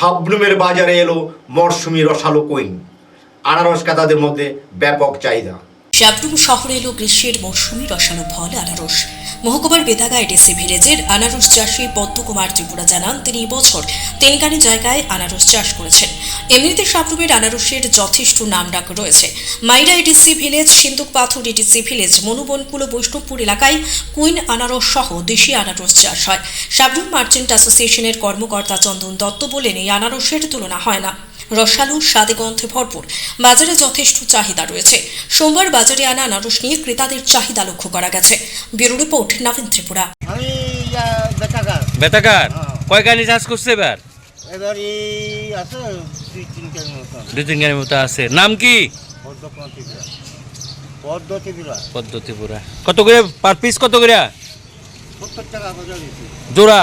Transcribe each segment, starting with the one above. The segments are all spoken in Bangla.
শাবনুমের বাজারে এলো মরশুমি রসালো কইন। আনারস কাতাদের মধ্যে ব্যাপক চাহিদা। শাবনুম শহরে এলো গ্রীষ্মের মৌসুমি রসানো ফল, আনারস। মহকুমার বেদাগা এডিসি ভিলেজের আনারস চাষী পদ্মকুমার ত্রিপুরা জানান, তিনি এবছর তিনখানি জায়গায় আনারস চাষ করেছেন। এমনিতে শাবনুমের আনারসের যথেষ্ট নাম ডাক রয়েছে। মাইরা এডিসি ভিলেজ সিন্দুক পাথর এডিসি ভিলেজ, মনুবনকুলো বৈষ্ণবপুর এলাকায় কুইন আনারস সহ দেশি আনারস চাষ হয়। শাবনুম মার্চেন্ট অ্যাসোসিয়েশনের কর্মকর্তা চন্দন দত্ত বলেন, এই আনারসের তুলনা হয় না। রসালো স্বাদে গন্ধে ভরপুর। বাজারে যথেষ্ট চাহিদা রয়েছে। সোমবার বাজারে আনা আনারস নিয়ে ক্রেতাদের চাহিদা লক্ষ্য করা গেছে। Bureau report Nabin Tripura. বেতাকার হ্যাঁ। কয় গাড়ি চাষ করছে এবার? দুই তিন গাড়ির মতো আছে। নাম কি? পদ্মপন্থী বিরা পদ্ধতি বিরা পদ্ধতি পুরা কত করে? পার পিস কত করে? জোড়া?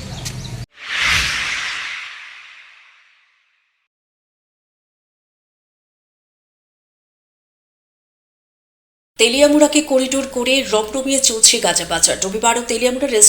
তেলিয়ামুড়াকে করিডোর করে রমরমিয়ে চলছে গাঁজা বাজার রবিবারও তেলিয়ামুড়া রেল